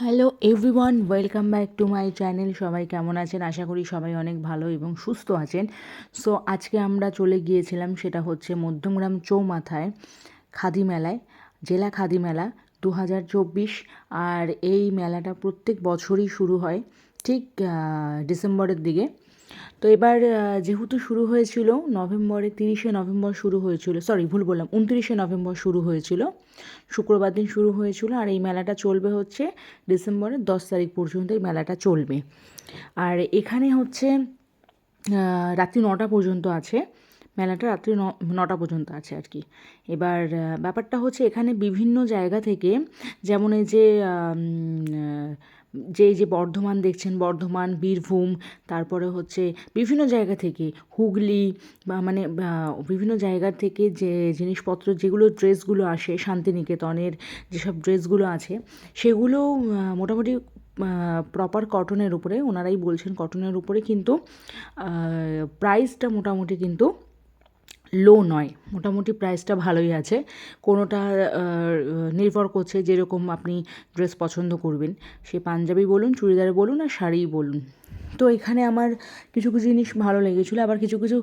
Hello everyone welcome back to my channel সবাই কেমন আছেন? আশা করি সবাই অনেক ভালো এবং সুস্থ আছেন। সো আজকে আমরা চলে গিয়েছিলাম, সেটা হচ্ছে মধ্যমগ্রাম চৌমাথায় খাদি মেলায় জেলা খাদি মেলা দু হাজার চব্বিশ। আর এই মেলাটা প্রত্যেক বছরই শুরু হয়, ঠিক ডিসেম্বরের দিকে। তো এবার যেহেতু শুরু হয়েছিল নভেম্বরে, তিরিশে নভেম্বর শুরু হয়েছিল সরি ভুল বললাম, উনত্রিশে নভেম্বর শুরু হয়েছিল, শুক্রবার দিন শুরু হয়েছিল, আর এই মেলাটা চলবে হচ্ছে ডিসেম্বরের দশ তারিখ পর্যন্ত এই মেলাটা চলবে। আর এখানে হচ্ছে রাত্রি নটা পর্যন্ত আছে, মেলাটা রাত্রি নটা পর্যন্ত আছে আর কি। এবার ব্যাপারটা হচ্ছে এখানে বিভিন্ন জায়গা থেকে, যেমন এই যে যে যে বর্ধমান দেখছেন, বর্ধমান, বীরভূম, তারপরে হচ্ছে বিভিন্ন জায়গা থেকে হুগলি বা মানে বিভিন্ন জায়গা থেকে যে জিনিসপত্র, যেগুলো ড্রেসগুলো আসে, শান্তিনিকেতনের যেসব ড্রেসগুলো আছে, সেগুলো মোটামুটি প্রপার কটনের উপরে, ওনারাই বলছেন কটনের উপরে, কিন্তু প্রাইসটা মোটামুটি কিন্তু লো নয়, মোটামুটি প্রাইসটা ভালোই আছে। কোনোটা নির্ভর করছে যেরকম আপনি ড্রেস পছন্দ করবেন। সে পাঞ্জাবি বলুন, চুড়িদার বলুন আর শাড়িই বলুন। তো এখানে আমার কিছু কিছু জিনিস ভালো লেগেছিলো। আবার কিছু কিছু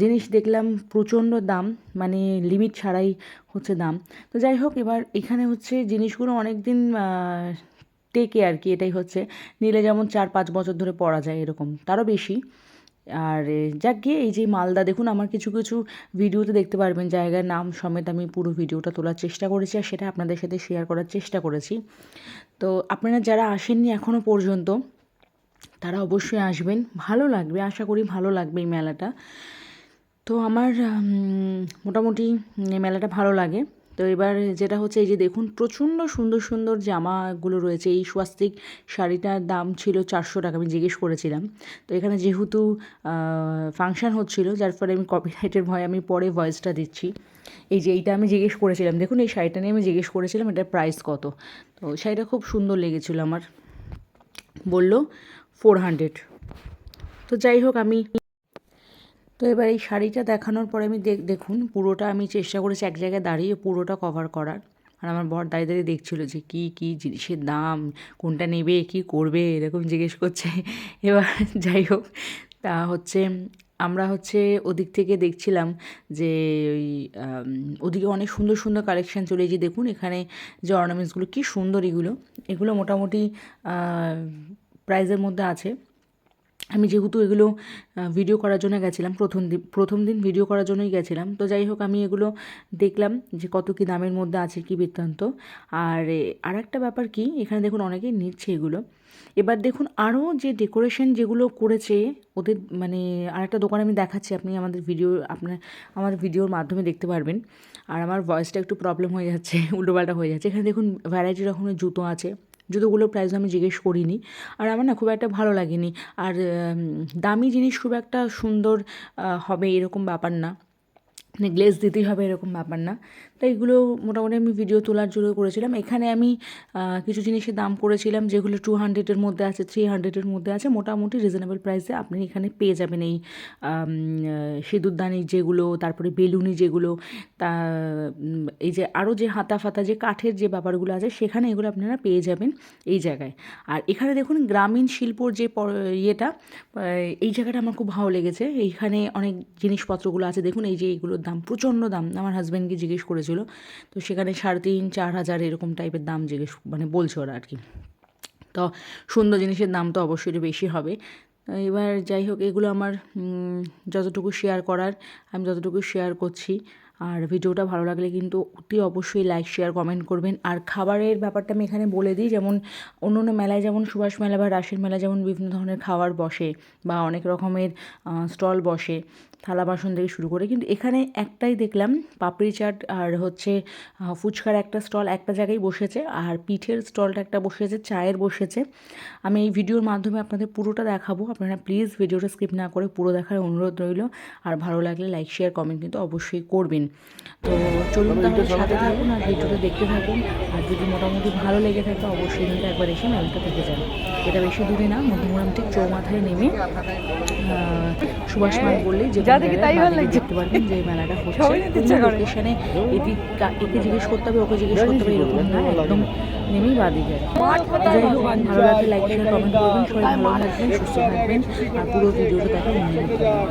জিনিস দেখলাম প্রচণ্ড দাম মানে লিমিট ছাড়াই হচ্ছে দাম। তো যাই হোক, এবার এখানে হচ্ছে জিনিসগুলো অনেক দিন টেকে আর কি, এটাই হচ্ছে। নিলে যেমন চার, পাঁচ বছর ধরে পরা যায় এরকম, তারও বেশি। আর যাক গিয়ে এই যে মালদা, দেখুন আমার কিছু কিছু ভিডিওতে দেখতে পারবেন, জায়গার নাম সমেত আমি পুরো ভিডিওটা তোলার চেষ্টা করেছি আর সেটা আপনাদের সাথে শেয়ার করার চেষ্টা করেছি। তো আপনারা যারা আসেননি এখনও পর্যন্ত, তারা অবশ্যই আসবেন, ভালো লাগবে, আশা করি ভালো লাগবে এই মেলাটা। তো আমার মোটামুটি মেলাটা ভালো লাগে। তো এবার যেটা হচ্ছে এই যে দেখুন, প্রচণ্ড সুন্দর সুন্দর জামাগুলো রয়েছে। এই স্বাস্তিক শাড়িটার দাম ছিল চারশো টাকা, আমি জিজ্ঞেস করেছিলাম। তো এখানে যেহেতু ফাংশান হচ্ছিল, যার ফলে আমি কপিরাইটের ভয়ে আমি পরে ভয়েসটা দিচ্ছি। এই যে এইটা আমি জিজ্ঞেস করেছিলাম। দেখুন, এই শাড়িটা নিয়ে আমি জিজ্ঞেস করেছিলাম, এটার প্রাইস কত? তো শাড়িটা খুব সুন্দর লেগেছিলো আমার। বলল ফোর হান্ড্রেড তো যাই হোক, আমি তো এবার এই শাড়িটা দেখানোর পরে আমি দেখ, দেখুন, পুরোটা আমি চেষ্টা করেছি এক জায়গায় দাঁড়িয়ে পুরোটা কভার করার। আর আমার বর দাঁড়িয়ে দাঁড়িয়ে দেখছিলো যে কী কী জিনিসের দাম, কোনটা নেবে, কী করবে, এরকম জিজ্ঞেস করছে। এবার যাই হোক, তা হচ্ছে, আমরা হচ্ছে ওদিক থেকে দেখছিলাম যে ওই ওদিকে অনেক সুন্দর সুন্দর কালেকশান চলে যে দেখুন, এখানে যে অর্নামেন্টসগুলো কী সুন্দর এগুলো। এগুলো মোটামুটি প্রাইজের মধ্যে আছে। আমি যেহেতু এগুলো ভিডিও করার জন্য গেছিলাম, প্রথম দিন প্রথম দিন ভিডিও করার জন্যই গেছিলাম, তো যাই হোক আমি এগুলো দেখলাম যে কত কী দামের মধ্যে আছে কী বৃত্তান্ত। আর আর একটা ব্যাপার কি, এখানে দেখুন অনেকেই নিচ্ছে এগুলো। এবার দেখুন আরও যে ডেকোরেশন যেগুলো করেছে, ওদের মানে আরেকটা দোকান আমি দেখাচ্ছি, আপনি আমাদের ভিডিও আপনার আমার ভিডিওর মাধ্যমে দেখতে পারবেন। আর আমার ভয়েসটা একটু প্রবলেম হয়ে যাচ্ছে, উল্টোপাল্টা হয়ে যাচ্ছে। এখানে দেখুন ভ্যারাইটি রকমের জুতো আছে। জুতোগুলোর প্রাইস আমি জিজ্ঞেস করিনি। আর আমার না খুব একটা ভালো লাগেনি। আর দামি জিনিস খুব একটা সুন্দর হবে এরকম ব্যাপার না। মানে গ্লেজ দিতেই হবে এরকম ব্যাপার না। তো এগুলো মোটামুটি আমি ভিডিও তোলার জন্য করেছিলাম। এখানে আমি কিছু জিনিসের দাম করেছিলাম যেগুলো টু হান্ড্রেডের মধ্যে আছে থ্রি হান্ড্রেডের মধ্যে আছে। মোটামুটি রিজনেবল প্রাইসে আপনি এখানে পেয়ে যাবেন এই সিঁদুরদানি যেগুলো, তারপরে বেলুনি যেগুলো, তা এই যে আরও যে হাতা ফাতা, যে কাঠের যে ব্যাপারগুলো আছে, সেখানে এগুলো আপনারা পেয়ে যাবেন এই জায়গায়। আর এখানে দেখুন, গ্রামীণ শিল্পর যে ইয়েটা এই জায়গাটা আমার খুব ভালো লেগেছে। এইখানে অনেক জিনিসপত্রগুলো আছে। দেখুন, এই যে এইগুলোর দাম, প্রচণ্ড দাম। আমার হাজব্যান্ডকে জিজ্ঞেস করেছিল। তো সেখানে সাড়ে তিন, চার হাজার এরকম টাইপের দাম জিজ্ঞেস মানে বলছে ওরা আর কি তো সুন্দর জিনিসের দাম তো অবশ্যই বেশি হবে। এবার যাই হোক, এগুলো আমার যতটুকু শেয়ার করার, আমি যতটুকু শেয়ার করছি আর ভিডিওটা ভালো লাগলে কিন্তু অতি অবশ্যই লাইক শেয়ার কমেন্ট করবেন। আর খাবারের ব্যাপারটা আমি এখানে বলে দিই, যেমন অন্য অন্য মেলায় যেমন সুভাষ মেলা বা রাসের মেলা যেমন বিভিন্ন ধরনের খাবার বসে বা অনেক রকমের স্টল বসে, থালা বাসন থেকে শুরু করে। কিন্তু এখানে একটাই দেখলাম, পাপড়ি চাট আর হচ্ছে ফুচকার একটা স্টল একটা জায়গায় বসেছে আর পিঠের স্টলটা একটা বসেছে, চায়ের বসেছে। আমি এই ভিডিওর মাধ্যমে আপনাদের পুরোটা দেখাবো। আপনারা প্লিজ ভিডিওটা স্কিপ না করে পুরো দেখার অনুরোধ রইল। আর ভালো লাগলে লাইক শেয়ার কমেন্ট কিন্তু অবশ্যই করবেন। তো চলুন তাহলে সাথে থাকুন আর ভিডিওটা দেখতে থাকুন। আর যদি মোটামুটি ভালো লেগে থাকে অবশ্যই কিন্তু একবার এসে মেলাটা থেকে যান। এটা বেশি দূরে না মধ্যমগ্রাম ঠিক চৌমাথায় নেমে সুভাষ মাঠ বললেই যে দেখতে পারবেন যে মেলাটা হচ্ছে। লোকেশনে কা- একে জিজ্ঞেস করতে হবে ওকে জিজ্ঞেস করতে হবে এরকম না একদম নেমেই বাদে যায় যাই হোক ভালো লাগলে লাইক শেয়ার কমেন্ট করবেন। সবাই ভালো থাকবেন সুস্থ থাকবেন। আর পুরো ভিডিওটা দেখা অনুমতি করবেন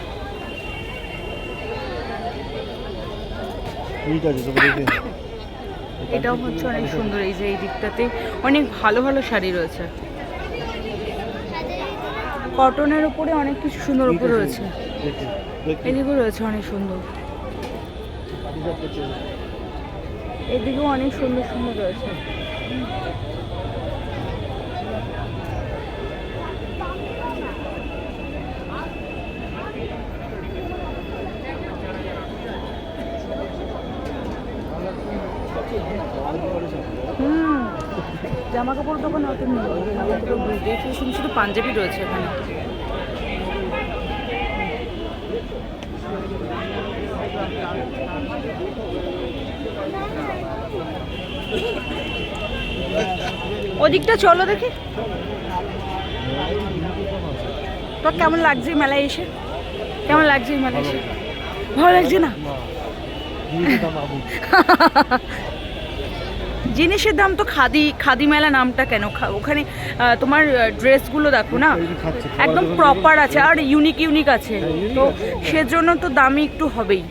ঠিক আছে তোকে দেখে এটাও হচ্ছে অনেক সুন্দর এই যে এই দিকটাতে অনেক ভালো ভালো শাড়ি রয়েছে। কটনের উপরে অনেক কিছু সুন্দর উপরে রয়েছে। এদিকেও রয়েছে অনেক সুন্দর। এদিকেও অনেক সুন্দর সুন্দর রয়েছে। জামা কাপড় দোকান অত নেই। দেখছি শুধু শুধু পাঞ্জাবি রয়েছে এখানে। ওদিকটা চলো দেখি। তোর কেমন লাগছে মেলায় এসে? কেমন লাগছে এই মেলায় এসে? ভালো লাগছে না? জিনিসের দাম তো খাদি খাদি মেলা নামটা কেন? ওখানে তোমার ড্রেসগুলো দেখো না? একদম প্রপার আছে আর ইউনিক ইউনিক আছে। তো সেজন্য তো দামি একটু হবেই।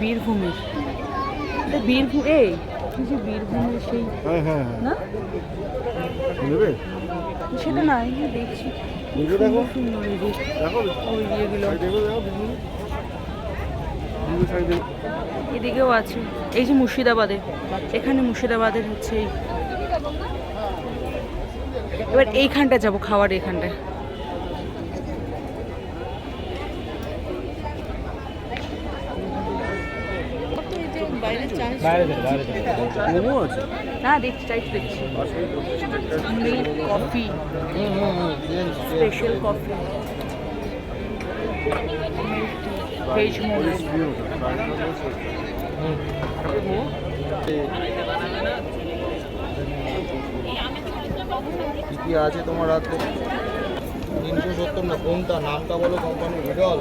বীরভূমের। বীরভূম এই? এই যে বীরভূমের সেই হ্যাঁ হ্যাঁ হ্যাঁ। না? নেবে সেটা না এই যে দেখছি। দেখো? ওই ইয়েগুলো এদিকেও আছে। এই যে মুর্শিদাবাদে। এখানে মুর্শিদাবাদের হচ্ছে এবার এইখানটা যাব খাওয়ার এইখানটায়। মোমো আছে না দেখছি চাই দেখছি। Milk coffee special coffee veg momo কি কি আছে তোমার হাতে? তিনশো সত্তর না কোনটা? নামটা বলো কোম্পানির ভিডল